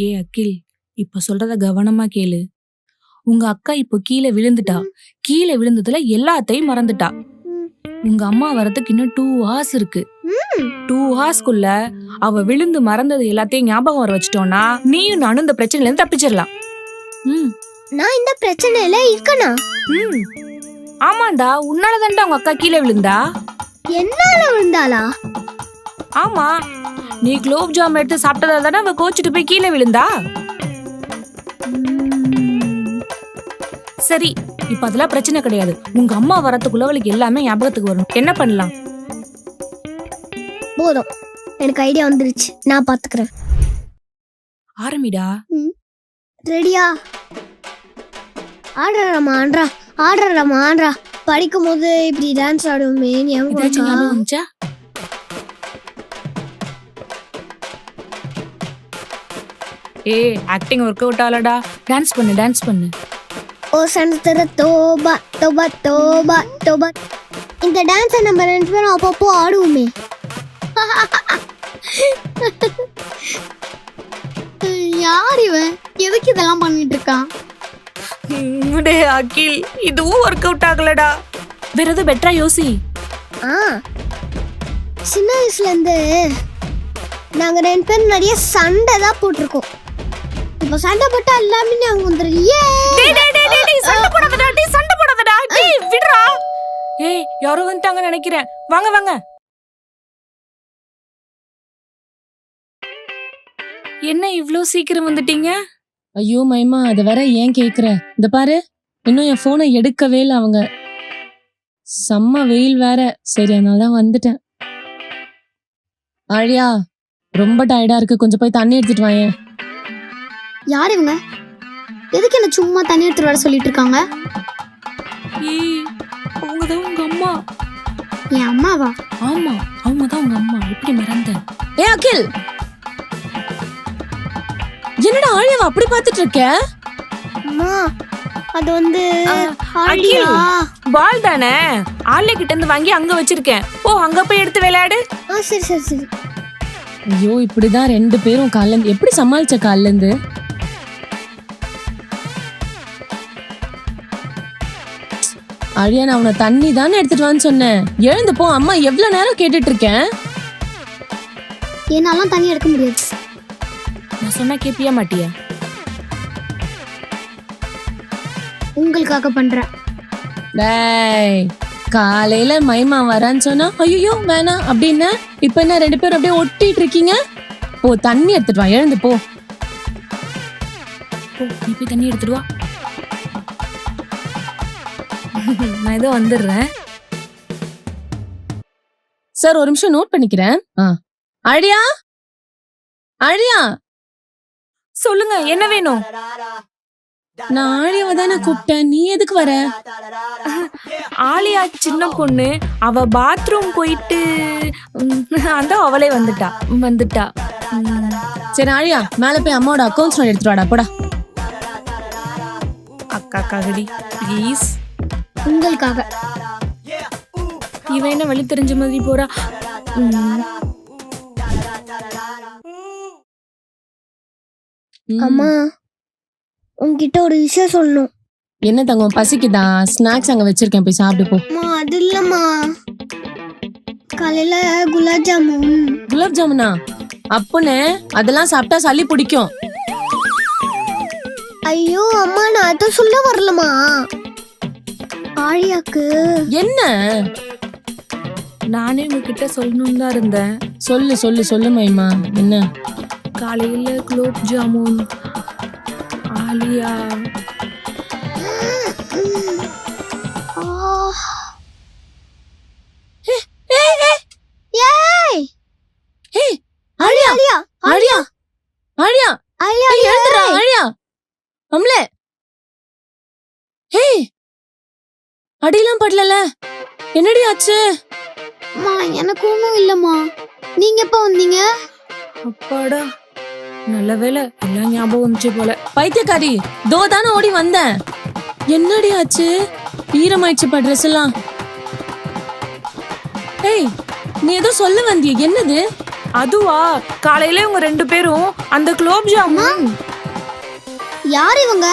ஏ அகில் இப்ப சொல்றத கவனமா கேளு. உங்க அக்கா இப்போ கீழே விழுந்துட்டா. கீழே விழுந்ததுல எல்லாத்தையும் மறந்துட்டா. உங்க அம்மா வரதுக்கு இன்னும் டூ ஹார்ஸ் இருக்கு. டூ ஹார்ஸ்க்குள்ள அவ விழுந்து மறந்தது எல்லாத்தையும் ஞாபகம் வர வச்சிட்டோம்னா நீயும் நானும் இந்த பிரச்சனையில இருந்து தப்பிச்சிடலாம். ம். நான் இந்த பிரச்சனையில இருக்கனா? ம். ஆமாண்டா உன்னால தான்டா உங்க அக்கா கீழே விழுந்தா. என்னால விழுந்தாளா? ஆமா. நீ குலோப் ஜாம் எடுத்து சாப்பிட்டதால தானே அவ கோச்சிட்டு போய் கீழே விழுந்தா? சரி இப்ப அதெல்லாம் பிரச்சனை கிடையாது. உங்க அம்மா வரத்துக்குள்ள அவளுக்கு எல்லாமே ஞாபகத்துக்கு வரும் என்ன பண்ணலாம்? போதும். எனக்கு ஐடியா வந்துருச்சு. நான் பாத்துக்கிறேன். ஆரம்பிடா. ரெடியா? ஆடுறாமா ஆடுறா. ஆடுறாமா ஆடுறா. படிக்கும் போது இப்படி டான்ஸ் ஆடுவோமே? ஞாபகம் வந்துச்சா? ஏ ஆக்டிங் ஒர்க் அவுட் ஆலடா. டான்ஸ் பண்ணு டான்ஸ் பண்ணு. ஓ சனத்தர தோபா தோபா தோபா தோபா. இந்த டான்ஸை நம்ம ரெண்டு பேரும் அப்பப்போ ஆடுவோமே. யார் இவன்? எதுக்கு இதெல்லாம் பண்ணிட்டு இருக்கான்? டே அகில். இதுவும் ஒர்க் அவுட் ஆகலடா. வேற எதுவும் பெட்டரா யோசி. ஆ. சின்ன வயசுல இருந்து நாங்க ரெண்டு பேரும் நிறைய சண்டை தான் போட்டிருக்கோம். இப்போ சண்டை போட்டா எல்லாமே நாங்க வந்துடும் ஏ டேய் டேய் டேய் டேய், டேய் சண்டை போடாதடா டேய் சண்டை போடாதடா. டேய் விடுடா ஏய் யாரோ வந்துட்டாங்கன்னு நினைக்கிறேன். வாங்க வாங்க. என்ன இவ்ளோ சீக்கிரம் வந்துட்டீங்க? ஐயோ மைமா அதை வேற ஏன் கேக்குற? இந்த பாரு. இன்னும் என் போனை எடுக்கவே இல்லை அவங்க. செம்ம வெயில் வேற. சரி அதனால தான் வந்துட்டேன். ஆழியா ரொம்ப டயர்டா இருக்கு. கொஞ்சம் போய் தண்ணி எடுத்துட்டு வாயேன். யார் இவங்க? எதுக்கு என்ன சும்மா தண்ணி எடுத்துட்டு வர சொல்லிட்டு இருக்காங்க? ஏய் அவங்க தான் உங்க அம்மா. என் அம்மாவா? ஆமா அவங்க தான் உங்க அம்மா. எப்படி மறந்த ஏ அகில்! என்னடா ஆழியாவை அப்படி பார்த்துட்டு இருக்க? அம்மா அது வந்து ஆழியா பால் தானே? ஆள்ல கிட்ட இருந்து வாங்கி அங்க வச்சிருக்கேன். ஓ அங்க போய் எடுத்து விளையாடு. ஆ சரி சரி சரி. ஐயோ இப்படிதான் ரெண்டு பேரும் காலைல எப்படி சமாளிச்ச காலைல இருந்து? அழியா நான் உன்னை தண்ணி தானே எடுத்துட்டு வான்னு சொன்னேன். எழுந்து போ அம்மா எவ்வளவு நேரம் கேட்டுட்டு இருக்கேன் என்னாலாம் தண்ணி எடுக்க முடியாது. நான் சொன்னா கேப்பியா மாட்டியா? உங்களுக்காக பண்றேன். டேய் காலையில மைமா வரான்னு சொன்னா ஐயோ வேணாம் அப்படின்னா. இப்ப என்ன ரெண்டு பேரும் அப்படியே ஒட்டிட்டு இருக்கீங்க போ தண்ணி எடுத்துட்டு வா எழுந்து போ. போ நீ போய் தண்ணி எடுத்துட்டு வா. நான் ஏதோ வந்துடுறேன். சார் ஒரு நிமிஷம் நோட் பண்ணிக்கிறேன். ஆ. அழியா? அழியா? சொல்லுங்க என்ன வேணும்? நான் ஆழியாவை தானே கூப்பிட்டேன். நீ எதுக்கு வர? ஆலியா சின்ன பொண்ணு. அவ பாத்ரூம் போயிட்டு அதான் அவளே வந்துட்டா. வந்துட்டா. சரி ஆழியா மேல போய் அம்மாவோட அக்கௌண்ட்ஸ் எடுத்துட்டு வாடா போடா. அக்கா ககடி ப்ளீஸ் உங்களுக்காக. இவன் என்ன வழி தெரிஞ்ச மாதிரி போறா. அம்மா உன்கிட்ட ஒரு விஷயம் சொல்லணும். என்ன தங்கம்? பசிக்குதா? ஸ்நாக்ஸ் அங்க வச்சிருக்கேன். போய் சாப்பிடு போ. அது இல்லம்மா. காலையில குலாப் ஜாமுன். குலாப் ஜாமுனா? அப்புன்னு அதெல்லாம் சாப்பிட்டா சளி பிடிக்கும். ஐயோ அம்மா நான் அதை சொல்ல வரலமா ஆழியாக்கு. என்ன? நானே உங்ககிட்ட சொல்லணும்னு தான் இருந்தேன். சொல்லு சொல்லு சொல்லு மைமா என்ன? காலையில குலோப் ஜாமுன் ஆலியா. அம்லே. ஏய் அடியெல்லாம் படலல. என்னடி ஆச்சு? அம்மா எனக்கு ஒன்றும் இல்லைம்மா. நீங்க எப்போ வந்தீங்க? அப்பாடா நல்ல வேளை எல்லாம் ஞாபகம் வந்துச்சு போல. பைத்தியக்காரி தோ தானே ஓடி வந்தேன். என்னடி ஆச்சு? ஈரமாயிடுச்சு பா ட்ரெஸ் எல்லாம். ஏய் நீ ஏதோ சொல்ல வந்திய என்னது? அதுவா காலையில இவங்க ரெண்டு பேரும் அந்த குலோப் ஜாமுன். யார் இவங்க?